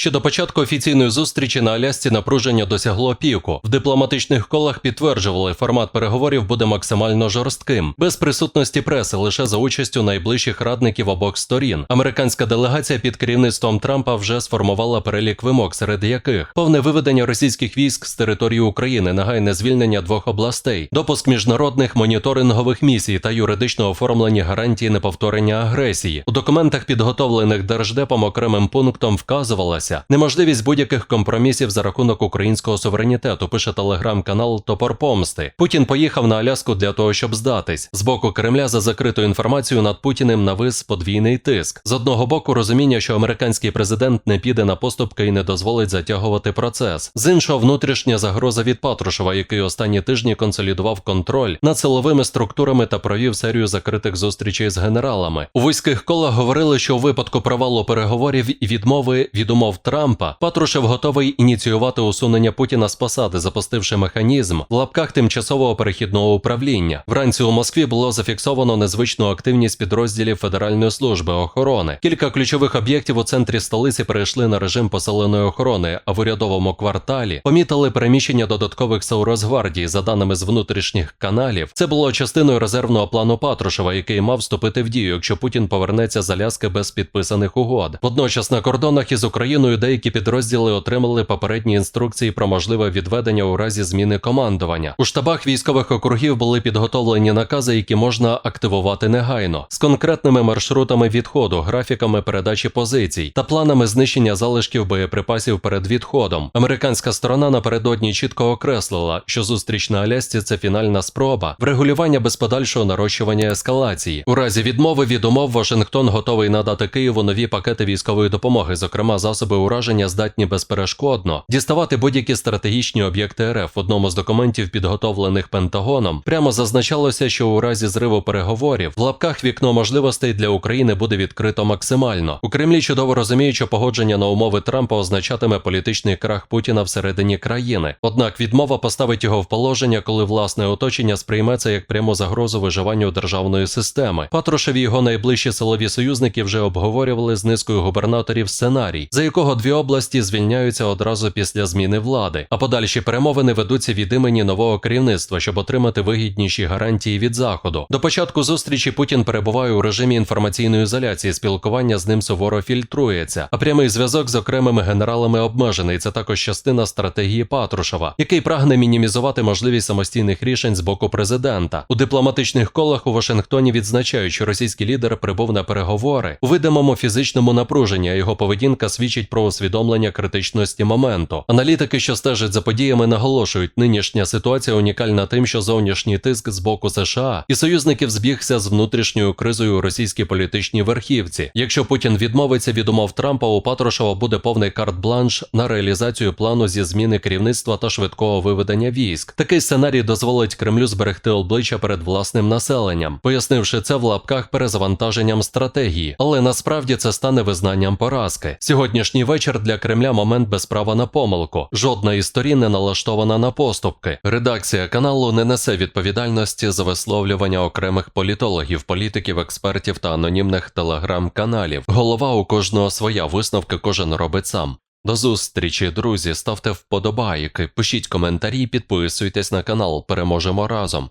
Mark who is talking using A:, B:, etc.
A: Ще до початку офіційної зустрічі на Алясці напруження досягло піку. В дипломатичних колах підтверджували, формат переговорів буде максимально жорстким, без присутності преси, лише за участю найближчих радників обох сторін. Американська делегація під керівництвом Трампа вже сформувала перелік вимог, серед яких повне виведення російських військ з території України, негайне звільнення двох областей, допуск міжнародних моніторингових місій та юридично оформлені гарантії неповторення агресії. У документах, підготовлених держдепом, окремим пунктом вказувалася неможливість будь-яких компромісів за рахунок українського суверенітету. Пише телеграм-канал Топор Помсти. Путін поїхав на Аляску для того, щоб здатись. З боку Кремля за закриту інформацію над Путіним навис подвійний тиск. З одного боку, розуміння, що американський президент не піде на поступки і не дозволить затягувати процес. З іншого, внутрішня загроза від Патрушева, який останні тижні консолідував контроль над силовими структурами та провів серію закритих зустрічей з генералами. У вузьких колах говорили, що у випадку провалу переговорів і відмови від умов Трампа Патрушев готовий ініціювати усунення Путіна з посади, запустивши механізм в лапках тимчасового перехідного управління. Вранці у Москві було зафіксовано незвичну активність підрозділів Федеральної служби охорони. Кілька ключових об'єктів у центрі столиці перейшли на режим посиленої охорони, а в урядовому кварталі помітили переміщення додаткових сил Росгвардії. За даними з внутрішніх каналів, це було частиною резервного плану Патрушева, який мав вступити в дію, якщо Путін повернеться з Аляски без підписаних угод. Водночас на кордонах із Україною деякі підрозділи отримали попередні інструкції про можливе відведення у разі зміни командування. У штабах військових округів були підготовлені накази, які можна активувати негайно, з конкретними маршрутами відходу, графіками передачі позицій та планами знищення залишків боєприпасів перед відходом. Американська сторона напередодні чітко окреслила, що зустріч на Алясці це фінальна спроба врегулювання без подальшого нарощування ескалації. У разі відмови від умов Вашингтон готовий надати Києву нові пакети військової допомоги, зокрема засоби ураження здатні безперешкодно діставати будь-які стратегічні об'єкти РФ. В одному з документів, підготовлених Пентагоном, прямо зазначалося, що у разі зриву переговорів в лапках вікно можливостей для України буде відкрито максимально. У Кремлі чудово розуміють, що погодження на умови Трампа означатиме політичний крах Путіна всередині країни. Однак відмова поставить його в положення, коли власне оточення сприйме це як пряму загрозу виживанню державної системи. Патрушев його найближчі силові союзники вже обговорювали з низкою губернаторів сценарій, за якого дві області звільняються одразу після зміни влади, а подальші перемовини ведуться від імені нового керівництва, щоб отримати вигідніші гарантії від заходу. До початку зустрічі Путін перебуває у режимі інформаційної ізоляції. Спілкування з ним суворо фільтрується, а прямий зв'язок з окремими генералами обмежений. Це також частина стратегії Патрушева, який прагне мінімізувати можливість самостійних рішень з боку президента. У дипломатичних колах у Вашингтоні відзначають, що російський лідер прибув на переговори у видимому фізичному напруженні. а Його поведінка свідчить про усвідомлення критичності моменту. Аналітики, що стежать за подіями, наголошують, нинішня ситуація унікальна тим, що зовнішній тиск з боку США і союзників збігся з внутрішньою кризою у російській політичній верхівці. Якщо Путін відмовиться від умов Трампа, у Патрушева буде повний карт-бланш на реалізацію плану зі зміни керівництва та швидкого виведення військ. Такий сценарій дозволить Кремлю зберегти обличчя перед власним населенням, пояснивши це в лапках перезавантаженням стратегії, але насправді це стане визнанням поразки. Сьогоднішній вечір для Кремля момент без права на помилку. Жодна із сторін не налаштована на поступки. Редакція каналу не несе відповідальності за висловлювання окремих політологів, політиків, експертів та анонімних телеграм-каналів. Голова у кожного своя висновки кожен робить сам. До зустрічі, друзі. Ставте вподобайки, пишіть коментарі, підписуйтесь на канал. Переможемо разом.